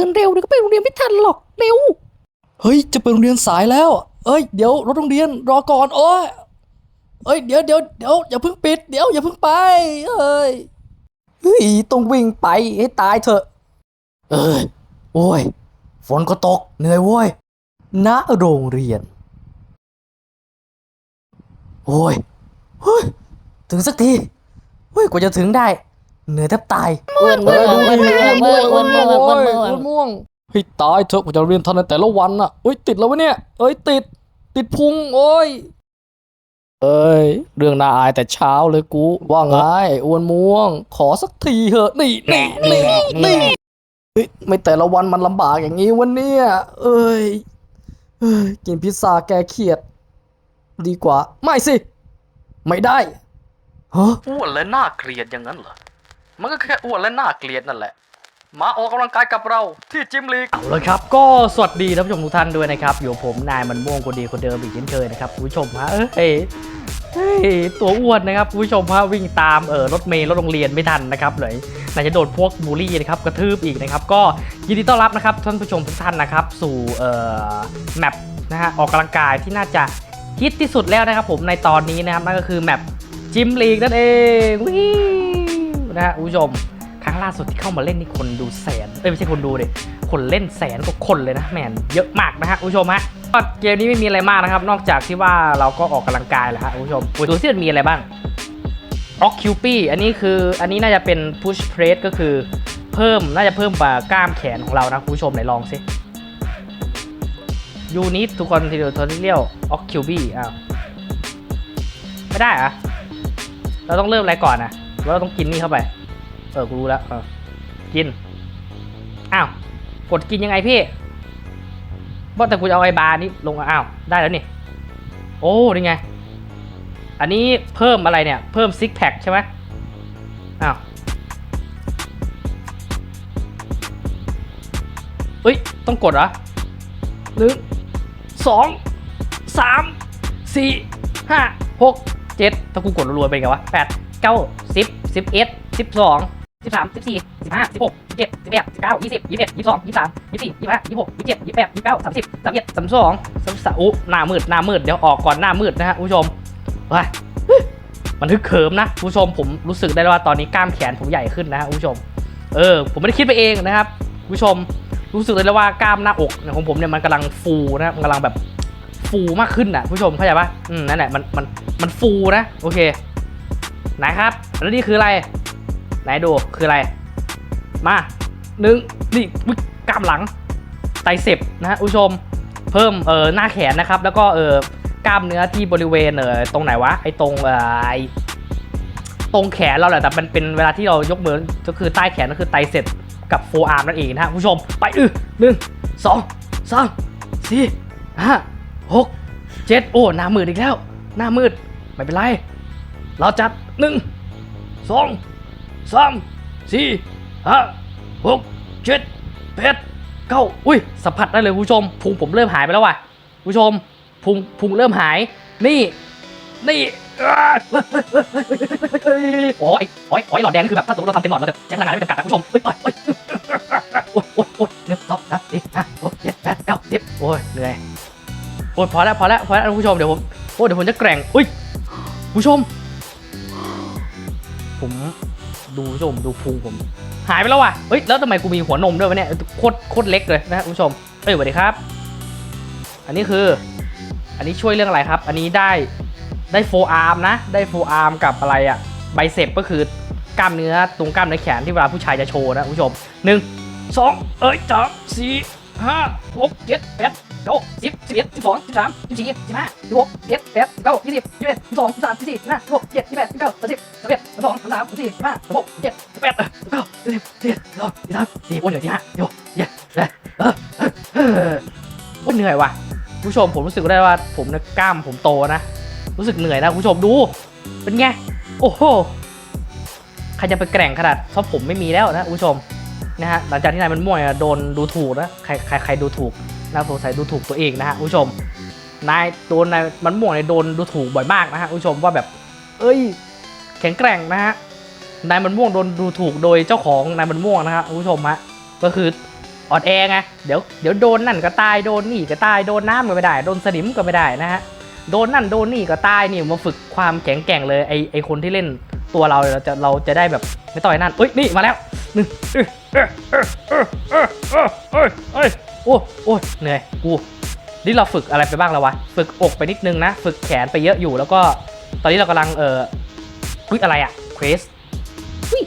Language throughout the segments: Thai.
ตื่นเร็วเดี๋ยวก็ไปโรงเรียนไม่ทันหรอกเร็ว เฮ้ยจะไปโรงเรียนสายแล้ว เอ้ยเดี๋ยวรถโรงเรียนรอก่อนโอ้ยเอ้ยเดี๋ยวเดี๋ยวเดี๋ยวอย่าเพิ่งปิดเดี๋ยวอย่าเพิ่งไปเอ้ยเฮ้ยต้องวิ่งไปให้ตายเถอะ เอ้ยโอ้ยฝนก็ตกเหนื่อยโว้ยณโรงเรียน โอ้ยเฮ้ยถึงสักทีเฮ้ยกว่าจะถึงได้ เหนื่อยแทบตายอ้วนม่วงอ้วนม่วงอ้วนอ้วนม่วงอ้วนม่วงม่วงเฮ้ยตายเถอะกว่าจะเรียนทันในแต่ละวันอะเอ้ยติดแล้ววะเนี่ยเอ้ยติด ติดพุงโอ้ยเอ้ยเรื่องน่าอายแต่เช้าเลยกู ว่าไงไอ้อ้วนม่วง ขอสักทีเถอะนี่นี่นี่นี่เฮ้ยไม่แต่ละวันมันลำบากอย่างนี้วันนี้เอ้ยเอ้ยกินพิซซ่าแกเครียด ดีกว่า ไม่สิ ไม่ได้ฮะอ้วนและน่าเกลียดอย่างนั้นเหรอ มันก็แค่อ้วนและน่าเกลียดนั่นแหละ มาออกกำลังกายกับเราที่จิมลีกเอาเลยครับ ก็สวัสดีท่านผู้ชมทุกท่านด้วยนะครับ อยู่ผมนายมันม่วงคนดีคนเดิมอีกเช่นเคยนะครับคุณผู้ชมฮะเอ้ยเฮ้ยตัวอ้วนนะครับคุณผู้ชมฮะวิ่งตามเออรถเมล์รถโรงเรียนไม่ทันนะครับเลยน่าจะโดนพวกบูลลี่นะครับกระทืบอีกนะครับก็ยินดีต้อนรับนะครับท่านผู้ชมทุกท่านนะครับสู่เอ่อแมปนะฮะออกกำลังกายที่น่าจะฮิตที่สุดแล้วนะครับผมในตอนนี้นะครับนั่นก็คือแมปจิมลีกนั่นเองวิว นะฮะคุณผู้ชม ครั้งล่าสุดที่เข้ามาเล่นนี่คนดูแสน เอ้ยไม่ใช่คนดูดิคนเล่นแสนกว่าคนเลยนะแมนเยอะมากนะฮะคุณผู้ชมฮะก็เกมนี้ไม่มีอะไรมากนะครับ นอกจากที่ว่าเราก็ออกกำลังกายแหละฮะคุณผู้ชมดูซิมันมีอะไรบ้างออกคิวปี้อันนี้คืออันนี้น่าจะเป็น push press ก็คือเพิ่มน่าจะเพิ่มกล้ามแขนของเรานะคุณผู้ชมไหนลองสิยูนิตทุกคนทีเดียวทอริเลียวออกคิวบี้อ้าวไม่ได้อะเราต้องเริ่มอะไรก่อนนะ หรือว่าเราต้องกินนี่เข้าไป เออ กูรู้แล้วกิน อ้าว กดกินยังไงพี่ว่าแต่กูจะเอาไอ้บาร์นี้ลงอ้าว ได้แล้วนี่ โอ้นี่ไง อันนี้เพิ่มอะไรเนี่ย เพิ่มซิกแพคใช่ไหมอ้าวเอ้ย ต้องกดเหรอหนึ่งสองสามสี่ห้าหกเจ็ดถ้ากูกดรัวๆเป็นไงวะแปด เก้าสิบสิบเอ็ดสิบสองสิบสามสิบสี่สิบห้าสิบหกสิบเจ็ดสิบแปดสิบเก้ายี่สิบยี่สิบเอ็ดยี่สิบสองยี่สิบสามยี่สิบสี่ยี่สิบห้ายี่สิบหกยี่สิบเจ็ดยี่สิบแปดยี่สิบเก้าสามสิบสามเอ็ดสามสองสามสามอุหน้ามืดหน้ามืดเดี๋ยวออกก่อนหน้ามืดนะฮะผู้ชมไปมันทึกเขิมนะผู้ชมผมรู้สึกได้ว่าตอนนี้กล้ามแขนผมใหญ่ขึ้นนะฮะผู้ชม เออ ผมไม่ได้คิดไปเองนะครับผู้ชมรู้สึกเลยว่ากล้ามหน้าอกของผมเนี่ยมันกำลังฟูนะครับมันกำลังแบบฟูมากขึ้นอะผู้ชมเข้าใจปะอืมนั่นแหละมันมันมันฟูนะโอเค ไหนครับแล้วนี่คืออะไร ไหนดูคืออะไร มาหนึ่งนี่กล้ามหลังไตเสพนะฮะผู้ชม เพิ่มเออหน้าแขนนะครับ แล้วก็เออกล้ามเนื้อที่บริเวณเออตรงไหนวะไอตรงเออไอตรงแขนเราแหละแต่มันเป็นเวลาที่เรายกมือก็คือใต้แขนก็คือไตเสพกับโฟอาร์มนั่นเองนะฮะผู้ชมไปอือหนึ่งสองสามสี่ห้าหกเจ็ดโอ้หน้ามืดอีกแล้ว หน้ามืดไม่เป็นไร เราจัด หนึ่งสองสามสี่ห้าหกเจ็ดแปดเก้าอุ้ยสัมผัสได้เลยคุณผู้ชมพุงผมเริ่มหายไปแล้วว่ะคุณผู้ชมพุงพุงเริ่มหาย นี่ นี่อ่าโอ้ยโอ้ยโอ้ยหลอดแดงคือแบบถ้าสมมติเราทำเต็มหลอดเราจะใช้พลังงานไม่จำกัดนะคุณผู้ชมเฮ้ยโอ้ยโอ้ยโอ้ยโอ้ยหนึ่งสองสามสี่ห้าหกเจ็ดแปดเก้าสิบโอ้ยเหนื่อยโอ้ยพอแล้วพอแล้วพอแล้วคุณผู้ชมเดี๋ยวผมโอ้ยเดี๋ยวผมจะแกร่งอุ้ยคุณผู้ชม ผมดูผู้ชมดูพุงผม หายไปแล้วว่ะเฮ้ยแล้วทำไมกูมีหัวนมด้วยวะเนี่ยโคตรโคตรเล็กเลยนะคุณผู้ชมเอ้ยสวัสดีครับ อันนี้คือ อันนี้ช่วยเรื่องอะไรครับ อันนี้ได้ได้โฟอาร์มนะ ได้โฟอาร์มกับอะไรอะไบเซปก็คือกล้ามเนื้อตรงกล้ามเนื้อแขนที่เวลาผู้ชายจะโชว์นะคุณผู้ชมหนึ่งสองเอ้ยสามสี่ห้าหกเจ็ดแปด เก้าสิบสิบเอ็ดสิบสองสิบสามสิบสี่สิบห้าสิบหกสิบเจ็ดแปดสิบเก้ายี่สิบยี่สิบเอ็ดสิบสองสิบสามสิบสี่สิบห้าสิบหกสิบเจ็ดสิบแปดสิบเก้าสามสิบสามสิบเอ็ดสิบสองสิบสามสิบสี่สิบห้าสิบหกสิบเจ็ดสิบแปดสิบเก้าสิบสิบสิบสองสิบสามสี่โอ้เหนื่อยที่ห้าโยเย้เออเออเออโอ้เหนื่อยว่ะผู้ชมผมรู้สึกได้ว่าผมเนี่ยกล้ามผมโตนะ รู้สึกเหนื่อยนะผู้ชมดูเป็นไงโอ้โหใครจะไปแกร่งขนาดเพราะผมไม่มีแล้วนะผู้ชมนะฮะหลังจากที่นายมันม่วยโดนดูถูกนะใครใครใครดูถูก นะสงสัยดูถูกตัวเองนะฮะคุณผู้ชมนายโดนนายมันม่วงเนี่ยโดนดูถูกบ่อยมากนะฮะคุณผู้ชมว่าแบบ เอ้ย แข็งแกร่งนะฮะนายมันม่วงโดนดูถูกโดยเจ้าของนายมันม่วงนะฮะคุณผู้ชมฮะก็คืออ่อนแอไงเดี๋ยวเดี๋ยวโดนนั่นก็ตายโดนนี่ก็ตายโดนน้ำก็ไม่ได้ โดนสนิมก็ไม่ได้นะฮะโดนนั่นโดนนี่ก็ตายนี่มาฝึกความแข็งแกร่งเลยไอไอคนที่เล่นตัวเราเราจะเราจะได้แบบไม่ต่อยนั่นเอ้ยนี่มาแล้วหนึ่งเอ้ยเอ้ยเอ้ยเอ้ยเอ้ย โอ้โอ้ยเหนื่อยกูนี่เราฝึกอะไรไปบ้างแล้ววะ ฝึกอกไปนิดนึงนะ ฝึกแขนไปเยอะอยู่ แล้วก็ตอนนี้เรากำลังเอออุ้ยอะไรอะเควสอุ้ย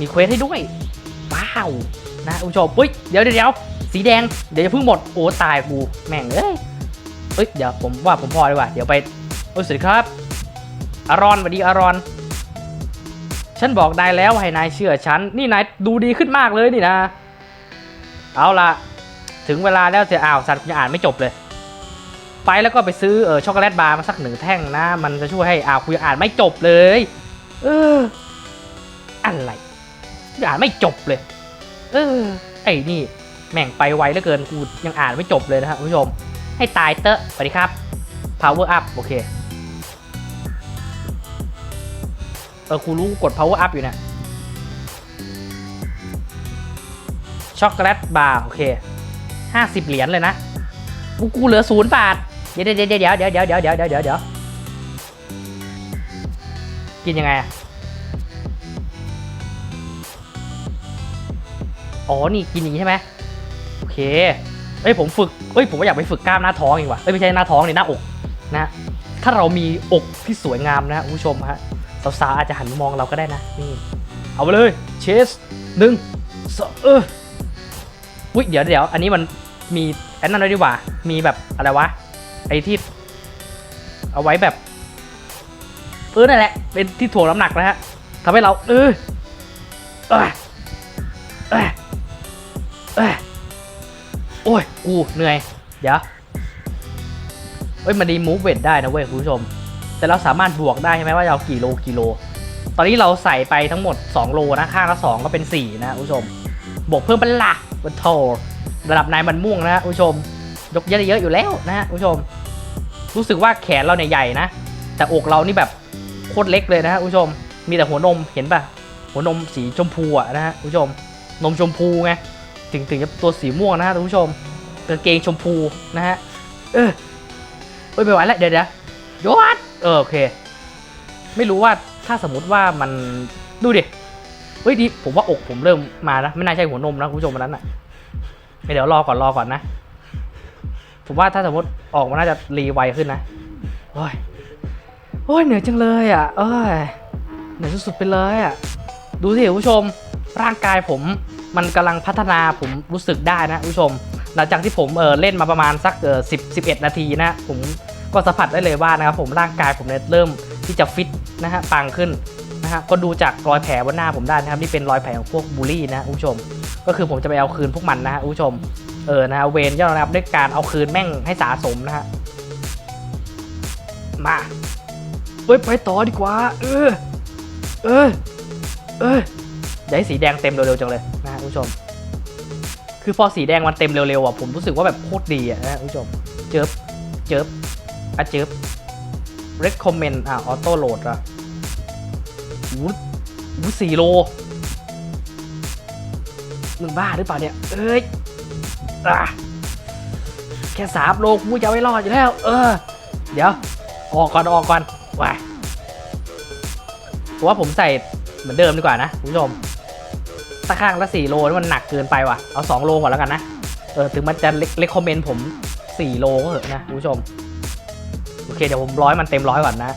มีเควสให้ด้วย ว้าว นะคุณผู้ชมอุ้ยเดี๋ยวเดี๋ยวสีแดง เดี๋ยวจะเพิ่งหมด โอ้ตายกูแม่งเอ้ยเอ้ย เดี๋ยวผมว่าผมพอดีกว่า เดี๋ยวไปโอ้สวัสดีครับ อารอนสวัสดีอารอน ฉันบอกนายแล้วให้นายเชื่อฉัน นี่นายดูดีขึ้นมากเลยนี่นะ เอาละ ถึงเวลาแล้วจะอ้าวสัตว์กูยังอ่านไม่จบเลย ไปแล้วก็ไปซื้อเออช็อกโกแลตบาร์มาสักหนึ่งแท่งนะ มันจะช่วยให้อ้าวกูยังอ่านไม่จบเลย เออ อะไรอ่านไม่จบเลย เออ ไอ้นี่แม่งไปไวเหลือเกินกูยังอ่านไม่จบเลยนะครับคุณผู้ชม ให้ตายเตอะสวัสดีครับ power up โอเคเออกูรู้กูกด power up อยู่เนี่ยช็อกโกแลตบาร์โอเค ห้าสิบเหรียญเลยนะ กูกูเหลือศูนย์บาท เดี๋ยวเดี๋ยวเดี๋ยวเดี๋ยวเดี๋ยวเดี๋ยวเดี๋ยวเดี๋ยวเดี๋ยวเดี๋ยวกินยังไงอะอ๋อ นี่กินอย่างนี้ใช่ไหมโอเค เอ้ยผมฝึก เอ้ยผมก็อยากไปฝึกกล้ามหน้าท้องอีกว่ะ เอ้ยไม่ใช่หน้าท้องนี่หน้าอกนะ ถ้าเรามีอกที่สวยงามนะคุณผู้ชมฮะ สาวๆอาจจะหันมามองเราก็ได้นะ นี่ เอาไปเลย เชสหนึ่งสองเออ อุ้ยเดี๋ยวเดี๋ยวอันนี้มันมีแอนนั้นด้วยดีกว่า มีแบบอะไรวะ ไอที่ เอาไว้แบบเออนั่นแหละ เป็นที่ถ่วงน้ำหนักนะฮะทำให้เรา เออเออเอ้ยเอ้ยโอ้ย กูเหนื่อย เดี๋ยวเอ้ย มันดีมูฟเวทได้นะเว้ยคุณผู้ชม แต่เราสามารถบวกได้ใช่ไหมว่าเอากี่โลกี่โล ตอนนี้เราใส่ไปทั้งหมด 2 โลนะ ข้างละ2ก็เป็น 4 นะคุณผู้ชม บวกเพิ่มเป็นหลักวันโทระดับนายมันม่วงนะฮะผู้ชม ยกเยอะๆอยู่แล้วนะฮะผู้ชม รู้สึกว่าแขนเราเนี่ยใหญ่นะ แต่อกเรานี่แบบโคตรเล็กเลยนะฮะผู้ชม มีแต่หัวนมเห็นปะหัวนมสีชมพูอะนะฮะผู้ชม นมชมพูไงถึงถึงจะตัวสีม่วงนะฮะท่านผู้ชมกางเกงชมพูนะฮะเออเอ้ยไม่ไหวแล้วเดี๋ยวเดี๋ยวยศเออโอเค ไม่รู้ว่าถ้าสมมติว่ามันดูดิ เฮ้ยดีผมว่าอกผมเริ่มมานะไม่น่าใช่หัวนมนะคุณผู้ชมวันนั้นอะเดี๋ยวรอก่อนรอก่อนนะ ผมว่าถ้าสมมติออกมาน่าจะรีไวขึ้นนะโอ้ยโอ้ยเหนื่อยจังเลยอะเอ้ยเหนื่อยสุดๆไปเลยอะดูสิคุณผู้ชมร่างกายผมมันกำลังพัฒนาผมรู้สึกได้นะคุณผู้ชม หลังจากที่ผมเออเล่นมาประมาณสักเออสิบสิบเอ็ดนาทีนะผมก็สัมผัสได้เลยว่านะครับผมร่างกายผมเนี่ยเริ่มที่จะฟิตนะฮะปังขึ้น นะฮะก็ดูจากรอยแผลบนหน้าผมได้นะครับนี่เป็นรอยแผลของพวกบูลลี่นะคุณผู้ชม ก็คือผมจะไปเอาคืนพวกมันนะฮะคุณผู้ชมเออนะฮะเวนย่อนะครับด้วยการเอาคืนแม่งให้สะสมนะฮะมาเฮ้ยไปต่อดีกว่า เออ เออ เอออย่าให้สีแดงเต็มเร็วๆจังเลยนะฮะคุณผู้ชม คือพอสีแดงมันเต็มเร็วๆอะผมรู้สึกว่าแบบโคตรดีอะนะฮะคุณผู้ชม เจิบเจิบอะเจิบ recommend อะออโต้โหลดอะ อู้หูสี่โล มึงบ้าหรือเปล่าเนี่ย เอ้ยอะแค่สามโลกูจะไม่รอดอยู่แล้ว เออ เดี๋ยว ออกก่อนออกก่อนว้ายผมว่าผมใส่เหมือนเดิมดีกว่านะคุณผู้ชมตะข้างละสี่โลนี่มันหนักเกินไปว่ะ เอาสองโลก่อนแล้วกันนะ เออ ถึงมันจะเล็กคอมเมนต์ผมสี่โลก็เถอะนะคุณผู้ชม โอเค เดี๋ยวผมร้อยมันเต็มร้อยก่อนนะ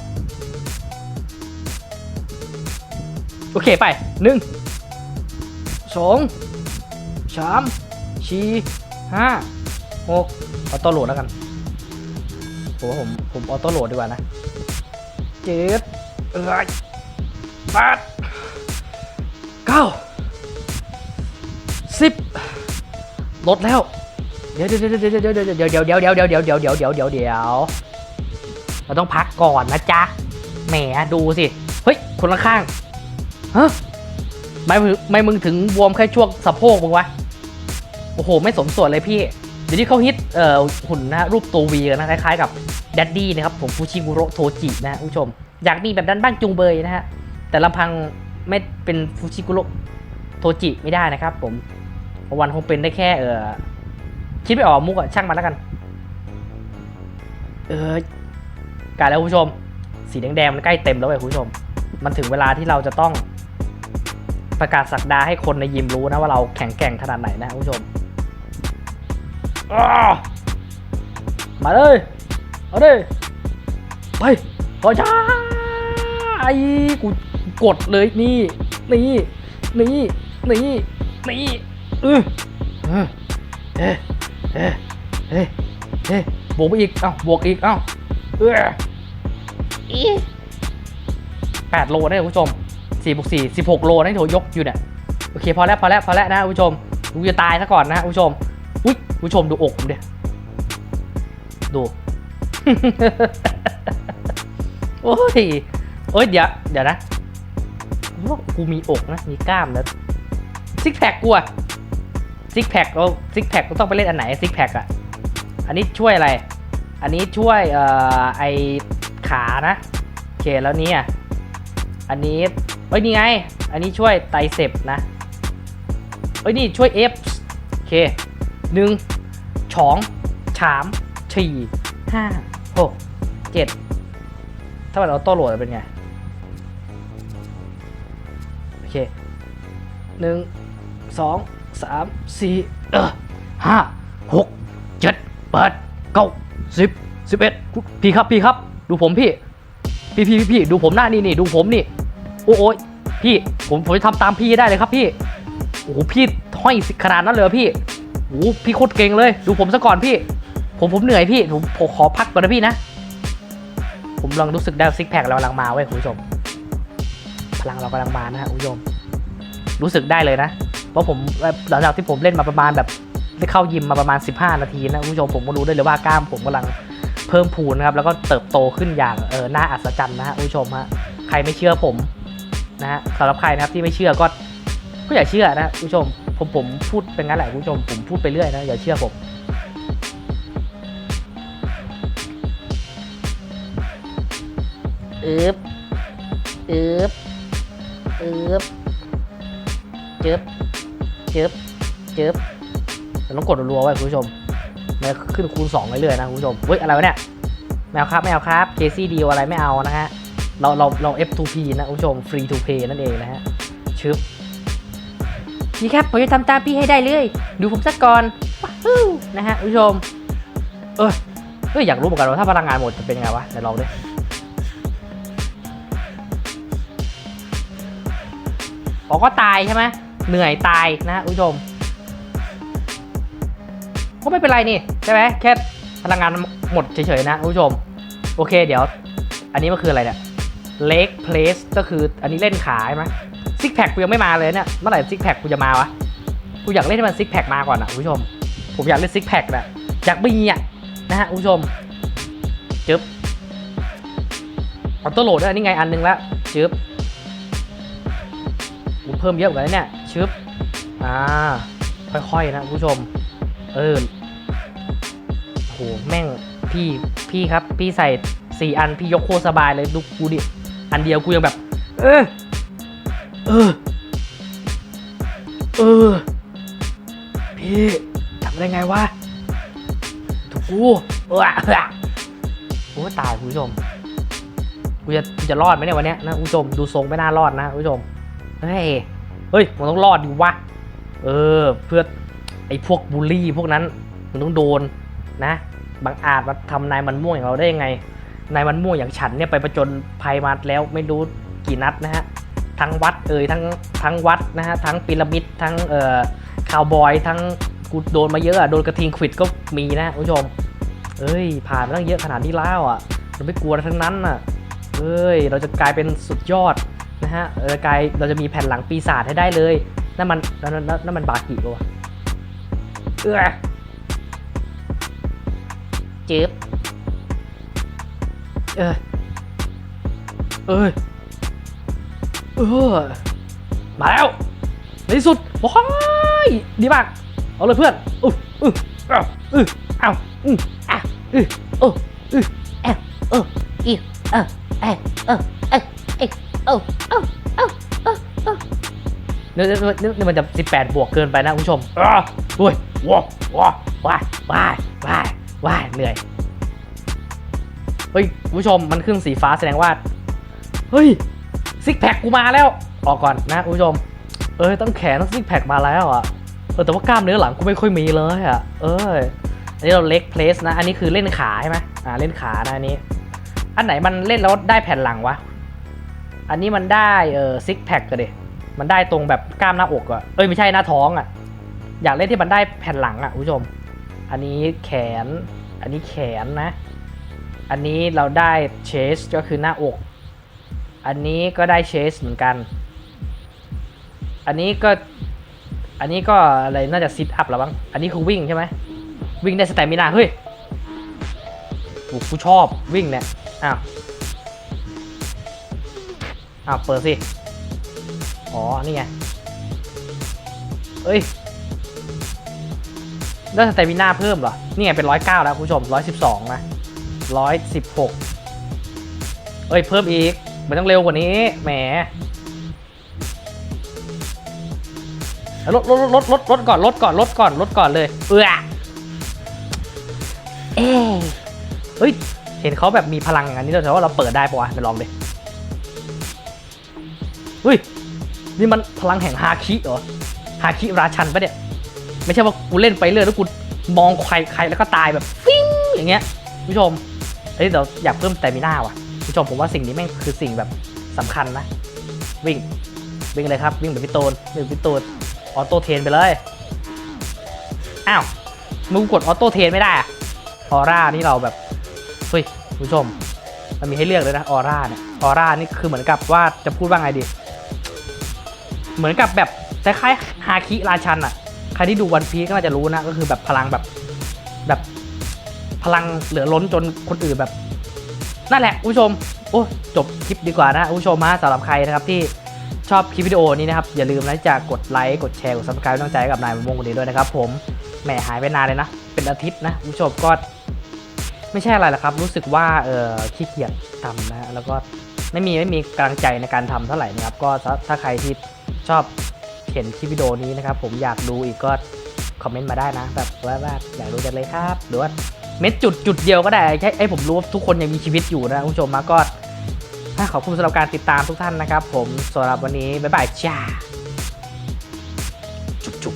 โอเคไปหนึ่งสองสามสี่ห้าหกออโต้โหลดแล้วกันผมว่าผมผมออโต้โหลดดีกว่านะเจ็ดเอ้ยแปดเก้าสิบลดแล้ว เดี๋ยวเดี๋ยวเดี๋ยวเดี๋ยวเดี๋ยวเดี๋ยวเดี๋ยวเดี๋ยวเดี๋ยวเดี๋ยวเดี๋ยวเดี๋ยวเดี๋ยวเดี๋ยวเดี๋ยวเดี๋ยวเราต้องพักก่อนนะจ๊ะแหมดูสิ เฮ้ย คนละข้าง ฮะไม่ไม่มึงถึงบวมแค่ช่วงสะโพกมึงวะ โอ้โห ไม่สมส่วนเลยพี่ เดี๋ยวนี้เขาฮิตเอ่อหุ่นนะฮะรูปตัววีนนะคล้ายๆกับแดดดี้นะครับผมฟูชิกุโรโทจินะฮะคุณผู้ชม อยากมีแบบนั้นบ้างจุงเบยนะฮะ แต่ลำพังไม่เป็นฟูชิกุโรโทจิไม่ได้นะครับผมวันคงเป็นได้แค่เออคิดไม่ออกมุกอะช่างมันแล้วกัน เออกลายแล้วคุณผู้ชม สีแดงๆมันใกล้เต็มแล้วเว้ยคุณผู้ชม มันถึงเวลาที่เราจะต้อง ประกาศสักดาให้คนในยิมรู้นะว่าเราแข็งแกร่งขนาดไหนนะคุณผู้ชมอ้ามาเลยเอาดิไปพอช้าไอ้กูกดเลยนี่ นี่ นี่ นี่ นี่เออเออเอ๊ะเอ๊ะเอ๊ะเอ๊ะบวกไปอีก เอ้าบวกอีก เอ้าเอออีแปดโลนะคุณผู้ชม สี่บวกสี่สิบหกโลนะที่โถยกอยู่เนี่ยโอเคพอแล้วพอแล้วพอแล้วนะคุณผู้ชมกูจะตายซะก่อนนะคุณผู้ชมอุ้ยคุณผู้ชมดูอกผมดิดูโอ้ยเอ้ยเดี๋ยวเดี๋ยวนะกูว่ากูมีอกนะมีกล้ามแล้วซิกแพคกูอะซิกแพคเราซิกแพคก็ต้องไปเล่นอันไหนซิกแพคอะอันนี้ช่วยอะไร อันนี้ช่วยเอ่อไอขานะโอเคแล้วนี้อะอันนี้ เอ้ยนี่ไง อันนี้ช่วยไตเสพนะ เอ้ยนี่ช่วยเอฟโอเคหนึ่งสองสามสี่ห้าหกเจ็ดถ้าเอาต้โหลดเป็นไง โอเคหนึ่งสองสามสี่เออห้าหกเจ็ดแปดเก้าสิบสิบเอ็ดพี่ครับพี่ครับ ดูผมพี่ พี่พี่พี่พี่ดูผมหน้านี่นี่ดูผมนี่ โอ้ยพี่ผมผมจะทำตามพี่ได้เลยครับพี่โอ้โหพี่ห้อยขนาดนั้นเลยพี่โอ้โหพี่โคตรเก่งเลย ดูผมซะก่อนพี่ ผมผมเหนื่อยพี่ผมผมขอพักก่อนนะพี่นะ ผมลังรู้สึกได้ซิกแพคเรากำลังมาเว้ยคุณผู้ชม พลังเรากำลังมานะฮะคุณผู้ชม รู้สึกได้เลยนะ เพราะผมหลังจากที่ผมเล่นมาประมาณแบบได้เข้ายิมมาประมาณ 15 นาทีนะคุณผู้ชมผมก็รู้ได้เลยว่ากล้ามผมกำลังเพิ่มพูนนะครับแล้วก็เติบโตขึ้นอย่างเออน่าอัศจรรย์นะฮะคุณผู้ชมฮะใครไม่เชื่อผม นะฮะสำหรับใครนะครับที่ไม่เชื่อก็ก็อย่าเชื่อนะคุณผู้ชม ผมผมพูดเป็นงั้นแหละคุณผู้ชมผมพูดไปเรื่อยนะอย่าเชื่อผมอึบอึบอึบจึบจึบจึบแต่ต้องกดรัวๆไว้คุณผู้ชมมันจะขึ้นคูณ2เรื่อยๆนะคุณผู้ชมเฮ้ยอะไรวะเนี่ยไม่เอาครับไม่เอาครับ KC deal อะไรไม่เอานะฮะ เราเราเรา F2P นะคุณผู้ชม free to play นั่นเองนะฮะชึบพี่ครับผมจะทำตามพี่ให้ได้เลย ดูผมสักก่อนนะฮะคุณผู้ชม เออเฮ้ยอยากรู้เหมือนกันว่าถ้าพลังงานหมดจะเป็นยังไงวะเดี๋ยวลองดิอ๋อก็ตายใช่ไหมเหนื่อยตายนะฮะคุณผู้ชมก็ไม่เป็นไรนี่ใช่ไหมแค่พลังงานหมดเฉยๆนะคุณผู้ชม โอเคเดี๋ยว อันนี้มันคืออะไรเนี่ย เล็กเพลสก็คืออันนี้เล่นขาใช่ไหมซิกแพคกูยังไม่มาเลยเนี่ยเมื่อไหร่ซิกแพคกูจะมาวะกูอยากเล่นให้มันซิกแพคมาก่อนอนะคุณผู้ชม ผมอยากเล่นซิกแพคนะอยากมีอะนะฮะคุณผู้ชมจึ๊บออโต้โหลดด้วยนี่ไงอันนึงละจึ๊บกูเพิ่มเยอะเหมือนกันนะเนี่ยชึบอ่าค่อยๆนะคุณผู้ชม เออโหแม่งพี่พี่ครับ พี่ใส่สี่อันพี่ยกโคสบายเลยดูกูดิ อันเดียวกูยังแบบ เออ เออ เออ พี่ทำได้ไงวะถูกกูเออโอ้ตายคุณผู้ชม กูจะกูจะรอดไหมเนี่ยวันเนี้ยนะคุณผู้ชมดูทรงไม่น่ารอดนะคุณผู้ชม เฮ้ย เฮ้ยมันต้องรอดดิวะ เออ เพื่อไอ้พวกบูลลี่พวกนั้นมันต้องโดนนะ บางอาจมาทำนายมันม่วงอย่างเราได้ยังไง นายมันม่วงอย่างฉันเนี่ยไปประจนภัยมาแล้วไม่รู้กี่นัดนะฮะทั้งวัดเอ่ยทั้งทั้งวัดนะฮะทั้งพีระมิดทั้งเอ่อคาวบอยทั้งกูโดนมาเยอะอะโดนกระทิงขวิดก็มีนะคุณผู้ชมเอ้ย ผ่านมาตั้งเยอะขนาดนี้แล้วอะเราไม่กลัวทั้งนั้นอะเอ้ย เราจะกลายเป็นสุดยอดนะฮะเราจะกลายเราจะมีแผ่นหลังปีศาจให้ได้เลยนั่นมันนั่นนั่นมันบากิปะวะเออจึบ เออเออเออมาแล้วในี่สุดโอ้ยดีมาก เอาเลยเพื่อนอู้อืออ้าวอืออ้าวอืออ้าวอือโอ้อือแอลโอ้อีเออแอลเออเออเออโอ้โอ้เออเอ้โอ้นี่นี่มันจะสิบแปดบวกเกินไปนะคุณผู้ชมอ้าวด้วยว้าวว้าวว้ายว้ายว้ายเหนื่อย เฮ้ยคุณผู้ชมมันขึ้นสีฟ้าแสดงว่า เฮ้ยซิกแพคกูมาแล้ว ออกก่อนนะคุณผู้ชม เอ้ยต้องแขนต้องซิกแพคมาแล้วอะเออแต่ว่ากล้ามเนื้อหลังกูไม่ค่อยมีเลยอะ เอ้ยอันนี้เราเล็กเพลสนะ อันนี้คือเล่นขาใช่ไหมอ่าเล่นขานะอันนี้ อันไหนมันเล่นแล้วได้แผ่นหลังวะ อันนี้มันได้เออซิกแพคก็ดิมันได้ตรงแบบกล้ามหน้าอกอะเอ้ยไม่ใช่หน้าท้องอะอยากเล่นที่มันได้แผ่นหลังอะคุณผู้ชม อันนี้แขน อันนี้แขนนะ อันนี้เราได้เชสก็คือหน้าอก อันนี้ก็ได้เชสเหมือนกัน อันนี้ก็ อันนี้ก็อะไรน่าจะซิทอัพแล้วบ้าง อันนี้คือวิ่งใช่ไหม วิ่งได้สแตมินาเฮ้ยโอ้กูชอบวิ่งเนี่ย อ้าว อ้าว เปิดสิ อ๋อ นี่ไง เอ้ยได้สเตมิน่าเพิ่มเหรอ นี่ไงเป็นร้อยเก้าแล้วคุณผู้ชมร้อยสิบสองนะ ร้อยสิบหกเอ้ย เพิ่มอีก มันต้องเร็วกว่านี้ แหมลดลดลดลดลดก่อนลดก่อนลดก่อนลดก่อนเลย เออเอ้ยเฮ้ย เห็นเขาแบบมีพลังอย่างนี้ด้วยแต่ว่าเราเปิดได้ปะวะไปลองดิเฮ้ย นี่มันพลังแห่งฮาคิเหรอ ฮาคิราชันปะเนี่ย ไม่ใช่ว่ากูเล่นไปเรื่อยแล้วกูมองใครใครแล้วก็ตายแบบฟิ้งอย่างเงี้ยคุณผู้ชม เฮ้ยเดี๋ยวอยากเพิ่มแต่มีหน้าว่ะคุณผู้ชมผมว่าสิ่งนี้แม่งคือสิ่งแบบสำคัญนะ วิ่งวิ่งเลยครับ วิ่งแบบพี่โตนวิ่งพี่โตนออโต้เทนไปเลย อ้าวมึงกดออโต้เทนไม่ได้อะออร่านี่เราแบบเฮ้ยคุณผู้ชม มันมีให้เลือกเลยนะออร่าเนี่ยออร่านี่คือเหมือนกับว่าจะพูดว่าไงดี เหมือนกับแบบคล้ายๆฮาคิราชันอะใครที่ดูวันพีก็น่าจะรู้นะ ก็คือแบบพลังแบบแบบ พลังเหลือล้นจนคนอื่นแบบ นั่นแหละคุณผู้ชมโอ้จบคลิปดีกว่านะคุณผู้ชมฮะสำหรับใครนะครับที่ชอบคลิปวิดีโอนี้นะครับ อย่าลืมนะจะกดไลค์กดแชร์กดซับสไครต์ต้องใจกับนายมะม่วงคนนี้ด้วยนะครับ ผมแหมหายไปนานเลยนะ เป็นอาทิตย์นะคุณผู้ชมก็ไม่ใช่อะไรหรอกครับ รู้สึกว่าเออขี้เกียจทำนะแล้วก็ไม่มีไม่มีกำลังใจในการทำเท่าไหร่นะครับ ก็ถ้าถ้าใครที่ชอบเห็นคลิปวิดีโอนี้นะครับ ผมอยากดูอีกก็คอมเมนต์มาได้นะ แบบว่าว่าอยากดูจังเลยครับ หรือว่า เม็ดจุดจุดเดียวก็ได้แค่ไอ้ผมรู้ว่าทุกคนยังมีชีวิตอยู่นะคุณผู้ชมมาก็ขอบคุณสำหรับการติดตามทุกท่านนะครับ ผมสำหรับวันนี้บ๊ายบายจ้าจุ๊บ